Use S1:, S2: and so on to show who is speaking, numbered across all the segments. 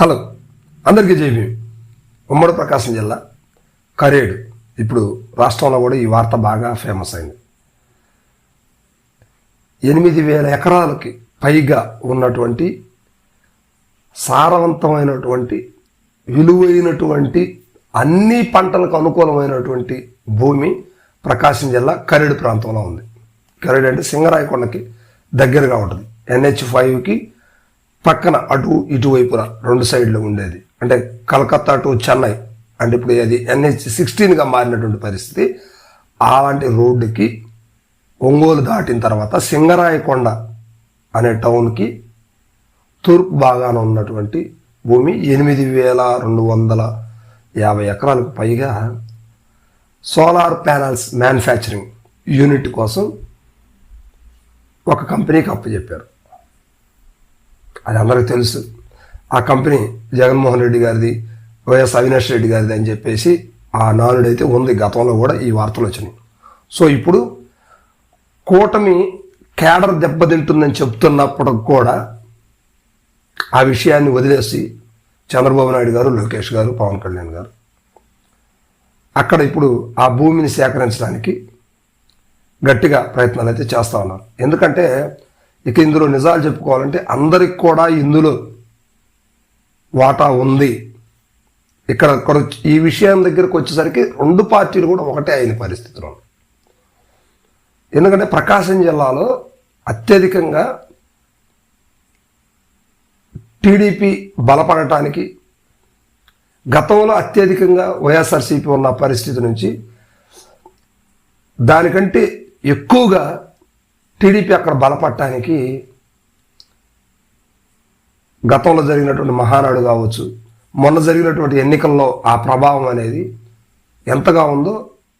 S1: Hello అందరికీ జైబీ ఉమ్మడి ప్రకాశం జిల్లా కరేడు. ఇప్పుడు రాష్ట్రంలో కూడా ఈ వార్త బాగా ఫేమస్ అయింది. ఎనిమిది వేల ఎకరాలకి పైగా ఉన్నటువంటి సారవంతమైనటువంటి విలువైనటువంటి అన్ని పంటలకు అనుకూలమైనటువంటి భూమి ప్రకాశం జిల్లా కరేడు ప్రాంతంలో ఉంది. కరేడు అంటే సింగరాయకొండకి దగ్గరగా ఉంటుంది. ఎన్హెచ్ ఫైవ్కి పక్కన అటు ఇటువైపున రెండు సైడ్లు ఉండేది. అంటే కలకత్తా టు చెన్నై. అంటే ఇప్పుడు అది ఎన్హెచ్ సిక్స్టీన్గా మారినటువంటి పరిస్థితి. అలాంటి రోడ్డుకి ఒంగోలు దాటిన తర్వాత సింగరాయకొండ అనే టౌన్కి తూర్పు భాగాన ఉన్నటువంటి భూమి ఎనిమిది వేల రెండు వందల యాభై ఎకరాలకు పైగా సోలార్ ప్యానల్స్ మ్యానుఫ్యాక్చరింగ్ యూనిట్ కోసం ఒక కంపెనీకి అప్పచెప్పారు అది అందరికీ తెలుసు. ఆ కంపెనీ జగన్మోహన్ రెడ్డి గారిది వైఎస్ అవినాష్ రెడ్డి గారిది అని చెప్పేసి ఆ నానుడైతే ఉంది గతంలో కూడా ఈ వార్తలు వచ్చినాయి. సో ఇప్పుడు కూటమి కేడర్ దెబ్బతింటుందని చెప్తున్నప్పుడు కూడా ఆ విషయాన్ని వదిలేసి చంద్రబాబు నాయుడు గారు లోకేష్ గారు పవన్ కళ్యాణ్ గారు అక్కడ ఇప్పుడు ఆ భూమిని సేకరించడానికి గట్టిగా ప్రయత్నాలు అయితే చేస్తూ ఉన్నారు. ఎందుకంటే ఇక ఇందులో నిజాలు చెప్పుకోవాలంటే అందరికి కూడా ఇందులో వాటా ఉంది. ఇక్కడ ఈ విషయం దగ్గరకు వచ్చేసరికి రెండు పార్టీలు కూడా ఒకటే అయిన పరిస్థితిలో ఎందుకంటే ప్రకాశం జిల్లాలో అత్యధికంగా టీడీపీ బలపడటానికి గతంలో అత్యధికంగా వైఎస్ఆర్సీపీ ఉన్న పరిస్థితి నుంచి దానికంటే ఎక్కువగా టీడీపీ అక్కడ బలపడటానికి గతంలో జరిగినటువంటి మహానాడు కావచ్చు మొన్న జరిగినటువంటి ఎన్నికల్లో ఆ ప్రభావం అనేది ఎంతగా ఉందో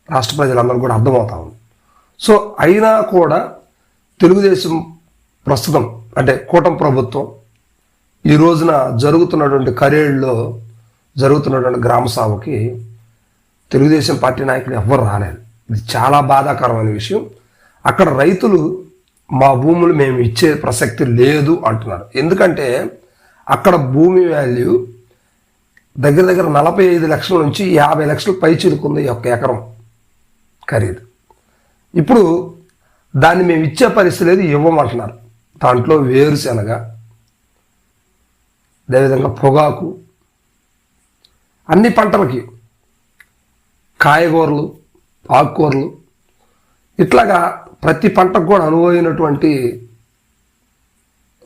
S1: రాష్ట్ర ప్రజలందరూ కూడా అర్థమవుతా ఉంది. సో అయినా కూడా తెలుగుదేశం ప్రస్తుతం అంటే కూటమి ప్రభుత్వం ఈ రోజున జరుగుతున్నటువంటి కరేళ్ళలో జరుగుతున్నటువంటి గ్రామ సభకి తెలుగుదేశం పార్టీ నాయకులు ఎవ్వరు రాలేదు. ఇది చాలా బాధాకరమైన విషయం. అక్కడ రైతులు మా భూములు మేము ఇచ్చే ప్రసక్తి లేదు అంటున్నారు. ఎందుకంటే అక్కడ భూమి వాల్యూ దగ్గర దగ్గర నలభై ఐదు లక్షల నుంచి యాభై లక్షలు పై చిరుకుంది ఈ ఒక్క ఎకరం ఖరీదు. ఇప్పుడు దాన్ని మేము ఇచ్చే పరిస్థితి లేదు ఇవ్వమంటున్నారు. దాంట్లో వేరుశెనగ అదేవిధంగా పొగాకు అన్ని పంటలకి కాయగూరలు ఆకుకూరలు ఇట్లాగా ప్రతి పంటకు కూడా అనువైనటువంటి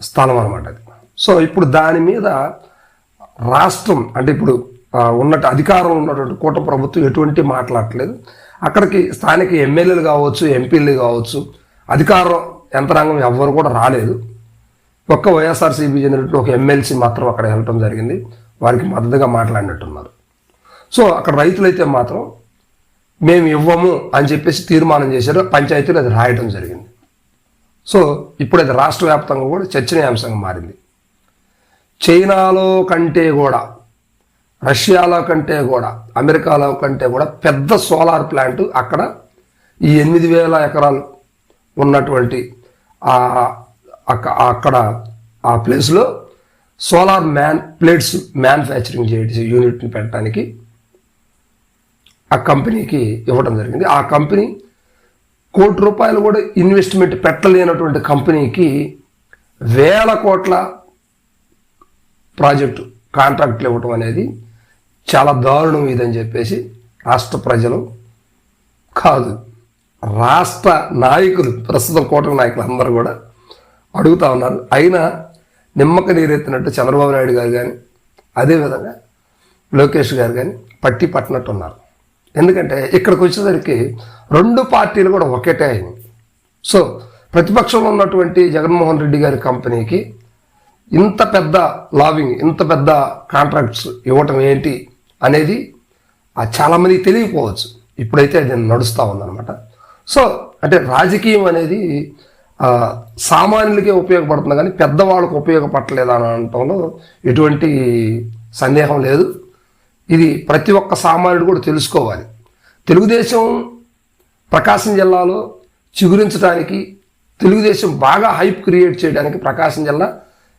S1: స్థలం అనమాట అది. సో ఇప్పుడు దాని మీద రాష్ట్రం అంటే ఇప్పుడు ఉన్న ఉన్నట్టు అధికారంలో ఉన్నటువంటి కూట ప్రభుత్వం ఎటువంటి మాట్లాడట్లేదు. అక్కడికి స్థానిక ఎమ్మెల్యేలు కావచ్చు ఎంపీలు కావచ్చు అధికారం యంత్రాంగం ఎవ్వరు కూడా రాలేదు. ఒక్క వైఎస్ఆర్సీపీ చెందినట్టు ఒక ఎమ్మెల్సీ మాత్రం అక్కడ వెళ్ళటం జరిగింది. వారికి మద్దతుగా మాట్లాడినట్టున్నారు. సో అక్కడ రైతులైతే మాత్రం మేము ఇవ్వము అని చెప్పేసి తీర్మానం చేశారు. పంచాయతీలు అది రాయటం జరిగింది. సో ఇప్పుడు అది రాష్ట్ర వ్యాప్తంగా కూడా చర్చనీయాంశంగా మారింది. చైనాలో కంటే కూడా రష్యాలో కంటే కూడా అమెరికాలో కంటే కూడా పెద్ద సోలార్ ప్లాంట్ అక్కడ ఈ ఎనిమిది వేల ఎకరాలు ఉన్నటువంటి అక్కడ ఆ ప్లేస్లో సోలార్ మ్యాన్ ప్లేట్స్ మ్యానుఫ్యాక్చరింగ్ చేసే యూనిట్ని పెట్టడానికి ఆ కంపెనీకి ఇవ్వడం జరిగింది. ఆ కంపెనీ కోటి రూపాయలు కూడా ఇన్వెస్ట్మెంట్ పెట్టలేనటువంటి కంపెనీకి వేల కోట్ల ప్రాజెక్టు కాంట్రాక్ట్లు ఇవ్వటం అనేది చాలా దారుణం ఇదని చెప్పేసి రాష్ట్ర ప్రజలు కాదు రాష్ట్ర నాయకులు ప్రస్తుతం కూటమి నాయకులు అందరూ కూడా అడుగుతా ఉన్నారు. అయినా నిమ్మక నీరెత్తినట్టు చంద్రబాబు నాయుడు గారు కానీ అదేవిధంగా లోకేష్ గారు కానీ పట్టి పట్టినట్టు ఉన్నారు ఎందుకంటే ఇక్కడికి వచ్చేసరికి రెండు పార్టీలు కూడా ఒకటే అయింది. సో ప్రతిపక్షంలో ఉన్నటువంటి జగన్మోహన్ రెడ్డి గారి కంపెనీకి ఇంత పెద్ద లాబింగ్ ఇంత పెద్ద కాంట్రాక్ట్స్ ఇవ్వటం ఏంటి అనేది చాలామందికి తెలియకపోవచ్చు. ఇప్పుడైతే అది నడుస్తూ ఉందన్నమాట. సో అంటే రాజకీయం అనేది సామాన్యులకే ఉపయోగపడుతుంది కానీ పెద్దవాళ్ళకు ఉపయోగపడలేదు అని అనటంలో ఎటువంటి సందేహం లేదు. ఇది ప్రతి ఒక్క సామాన్యుడు కూడా తెలుసుకోవాలి. తెలుగుదేశం ప్రకాశం జిల్లాలో చిగురించడానికి తెలుగుదేశం బాగా హైప్ క్రియేట్ చేయడానికి ప్రకాశం జిల్లా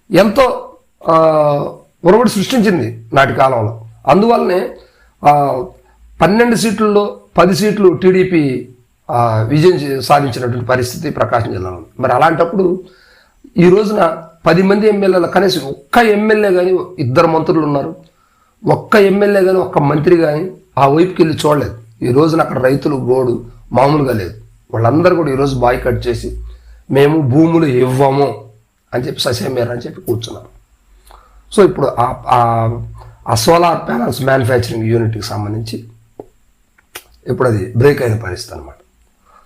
S1: ఎంతో ఒరవడి సృష్టించింది నాటి కాలంలో. అందువల్లనే పన్నెండు సీట్లలో పది సీట్లు టీడీపీ విజయం సాధించినటువంటి పరిస్థితి ప్రకాశం జిల్లాలో మరి అలాంటప్పుడు ఈ రోజున పది మంది ఎమ్మెల్యేలు కనీసం ఒక్క ఎమ్మెల్యే కానీ ఇద్దరు మంత్రులు ఉన్నారు. ఒక్క ఎమ్మెల్యే కానీ ఒక్క మంత్రి కానీ ఆ వైపుకి వెళ్ళి చూడలేదు. ఈ రోజున అక్కడ రైతులు గోడు మామూలుగా లేదు. వాళ్ళందరూ కూడా ఈరోజు బాయ్ కట్ చేసి మేము భూములు ఇవ్వము అని చెప్పి ససేమేర్ అని చెప్పి కూర్చున్నారు. సో ఇప్పుడు ఆ- ఆ- సోలార్ ప్యానల్స్ మ్యానుఫ్యాక్చరింగ్ యూనిట్కి సంబంధించి ఇప్పుడు అది బ్రేక్ అయిన పరిస్థితి అనమాట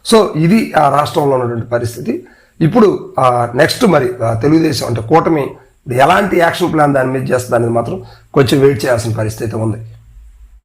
S1: సో ఇది ఆ రాష్ట్రంలో ఉన్నటువంటి పరిస్థితి. ఇప్పుడు నెక్స్ట్ మరి తెలుగుదేశం అంటే కూటమి ఎలాంటి యాక్షన్ ప్లాన్ దాని మీద చేస్తుంది అనేది మాత్రం కొంచెం వెయిట్ చేయాల్సిన పరిస్థితి ఉంది.